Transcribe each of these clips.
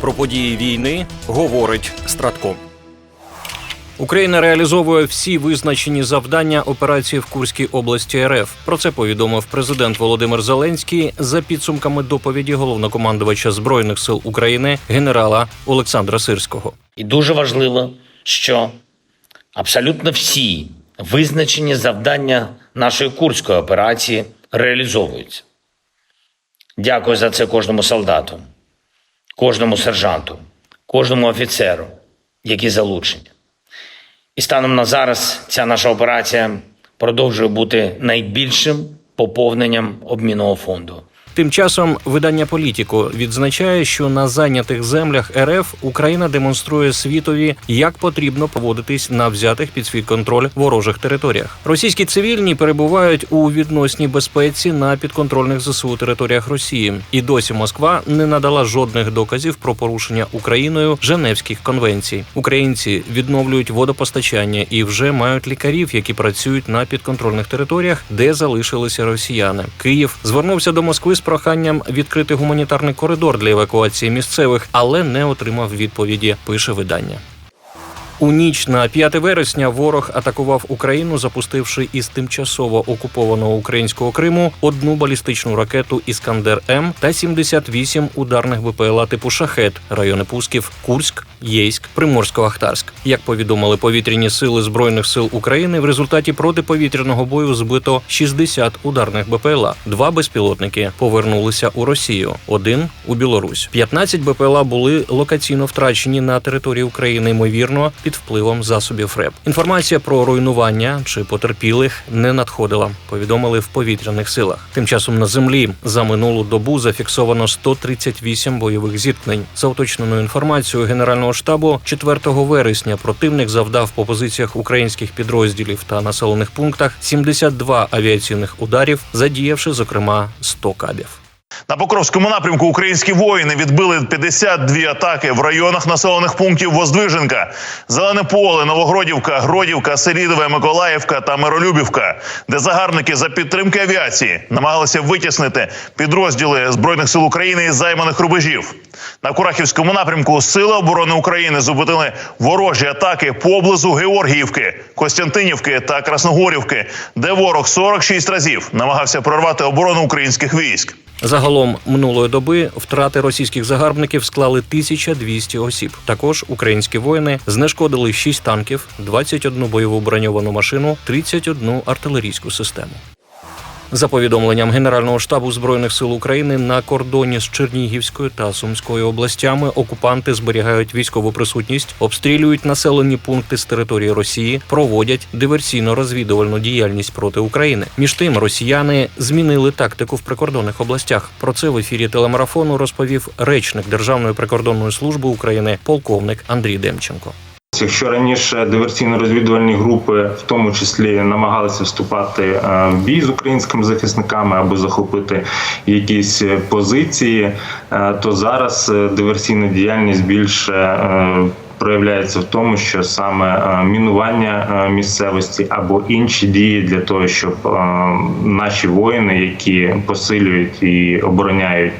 Про події війни говорить Стратком. Україна реалізовує всі визначені завдання операції в Курській області РФ. Про це повідомив президент Володимир Зеленський за підсумками доповіді головнокомандувача збройних сил України генерала Олександра Сирського. І дуже важливо, що абсолютно всі визначені завдання нашої курської операції реалізовуються. Дякую за це кожному солдату, кожному сержанту, кожному офіцеру, які залучені. І станом на зараз ця наша операція продовжує бути найбільшим поповненням обмінного фонду. Тим часом видання Політіко відзначає, що на зайнятих землях РФ Україна демонструє світові, як потрібно поводитись на взятих під свій контроль ворожих територіях. Російські цивільні перебувають у відносній безпеці на підконтрольних ЗСУ територіях Росії, і досі Москва не надала жодних доказів про порушення Україною Женевських конвенцій. Українці відновлюють водопостачання і вже мають лікарів, які працюють на підконтрольних територіях, де залишилися росіяни. Київ звернувся до Москви з проханням відкрити гуманітарний коридор для евакуації місцевих, але не отримав відповіді. Пише видання. У ніч на 5 вересня ворог атакував Україну, запустивши із тимчасово окупованого українського Криму одну балістичну ракету Іскандер М та 78 ударних БПЛА типу Шахет, райони Пусків, Курськ, Єйськ, Приморсько-Ахтарськ. Як повідомили повітряні сили збройних сил України, в результаті протиповітряного бою збито 60 ударних БПЛА. Два безпілотники повернулися у Росію, один у Білорусь. 15 БПЛА були локаційно втрачені на території України, ймовірно, впливом засобів РЕП. Інформація про руйнування чи потерпілих не надходила. Повідомили в повітряних силах. Тим часом на землі за минулу добу зафіксовано 138 бойових зіткнень. За уточненою інформацією Генерального штабу, 4 вересня противник завдав по позиціях українських підрозділів та населених пунктах 72 авіаційних ударів, задіявши зокрема 100 кабів. На Покровському напрямку українські воїни відбили 52 атаки в районах населених пунктів Воздвиженка, Зелене поле, Новогродівка, Гродівка, Селідове, Миколаївка та Миролюбівка, де загарбники за підтримки авіації намагалися витіснити підрозділи збройних сил України із займаних рубежів. На Курахівському напрямку Сили оборони України зупинили ворожі атаки поблизу Георгіївки, Костянтинівки та Красногорівки, де ворог 46 разів намагався прорвати оборону українських військ. Загалом минулої доби втрати російських загарбників склали 1200 осіб. Також українські воїни знешкодили 6 танків, 21 бойову броньовану машину, 31 артилерійську систему. За повідомленням Генерального штабу збройних сил України на кордоні з Чернігівською та Сумською областями окупанти зберігають військову присутність, обстрілюють населені пункти з території Росії, проводять диверсійно-розвідувальну діяльність проти України. Між тим, росіяни змінили тактику в прикордонних областях. Про це в ефірі телемарафону розповів речник Державної прикордонної служби України, полковник Андрій Демченко. Якщо раніше диверсійно-розвідувальні групи, в тому числі, намагалися вступати е, в бій з українськими захисниками або захопити якісь позиції, е, то зараз е, диверсійна діяльність більше проявляється в тому, що саме мінування місцевості або інші дії для того, щоб наші воїни, які посилюють і обороняють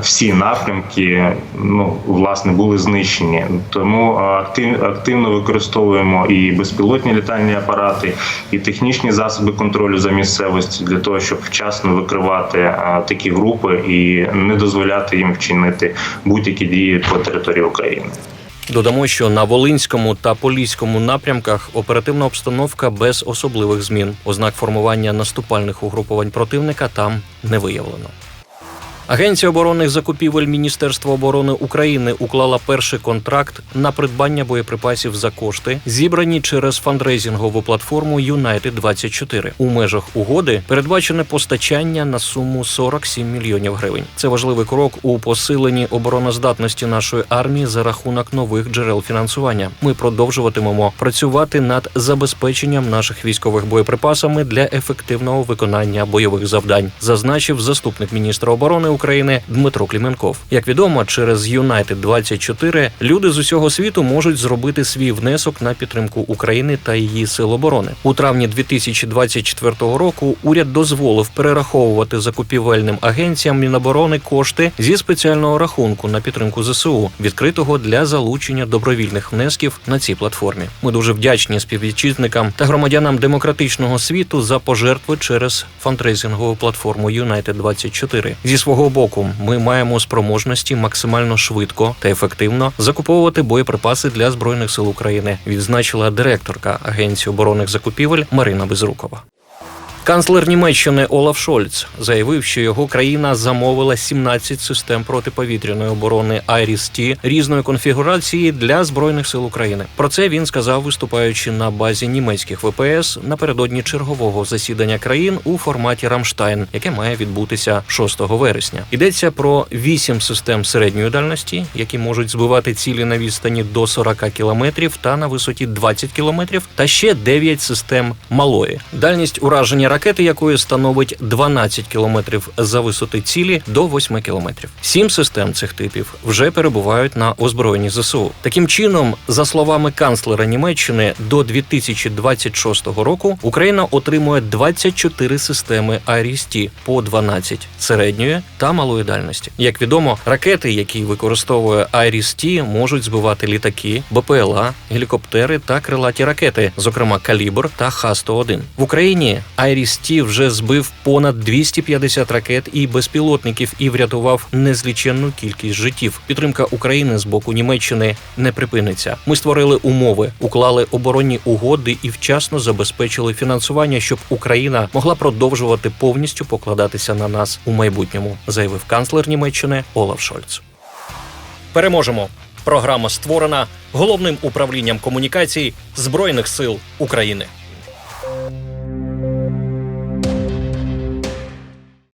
всі напрямки, ну власне були знищені. Тому актив, активно використовуємо і безпілотні літальні апарати, і технічні засоби контролю за місцевістю для того, щоб вчасно викривати такі групи і не дозволяти їм вчинити будь-які дії по території України. Додамо, що на Волинському та Поліському напрямках оперативна обстановка без особливих змін. Ознак формування наступальних угруповань противника там не виявлено. Агенція оборонних закупівель Міністерства оборони України уклала перший контракт на придбання боєприпасів за кошти, зібрані через фандрейзингову платформу United 24 У межах угоди передбачене постачання на суму 47 мільйонів гривень. Це важливий крок у посиленні обороноздатності нашої армії за рахунок нових джерел фінансування. Ми продовжуватимемо працювати над забезпеченням наших військових боєприпасами для ефективного виконання бойових завдань, зазначив заступник міністра оборони України Дмитро Кліменков. Як відомо, через United 24 люди з усього світу можуть зробити свій внесок на підтримку України та її сил оборони. У травні 2024 року уряд дозволив перераховувати закупівельним агенціям Міноборони кошти зі спеціального рахунку на підтримку ЗСУ, відкритого для залучення добровільних внесків на цій платформі. Ми дуже вдячні співвітчизникам та громадянам демократичного світу за пожертви через фандрейзингову платформу United 24 Зі свого боку, ми маємо спроможності максимально швидко та ефективно закуповувати боєприпаси для збройних сил України. Відзначила директорка Агенції оборонних закупівель Марина Безрукова. Канцлер Німеччини Олаф Шольц заявив, що його країна замовила 17 систем протиповітряної оборони Айріс-Т різної конфігурації для збройних сил України. Про це він сказав, виступаючи на базі німецьких ВПС напередодні чергового засідання країн у форматі Рамштайн, яке має відбутися 6 вересня. Йдеться про 8 систем середньої дальності, які можуть збивати цілі на відстані до 40 кілометрів та на висоті 20 кілометрів, та ще 9 систем малої. Дальність ураження ракети, якої становить 12 кілометрів за висоти цілі до 8 кілометрів. Сім систем цих типів вже перебувають на озброєнні ЗСУ. Таким чином, за словами канцлера Німеччини, до 2026 року Україна отримує 24 системи Айріс-Т по 12 середньої та малої дальності. Як відомо, ракети, які використовує Айріс-Т, можуть збивати літаки, БПЛА, гелікоптери та крилаті ракети, зокрема Калібр та Х-101. В Україні Айріс-Т вже збив понад 250 ракет і безпілотників і врятував незліченну кількість життів. Підтримка України з боку Німеччини не припиниться. Ми створили умови, уклали оборонні угоди і вчасно забезпечили фінансування, щоб Україна могла продовжувати повністю покладатися на нас у майбутньому, заявив канцлер Німеччини Олаф Шольц. Переможемо. Програма створена головним управлінням комунікацій Збройних сил України.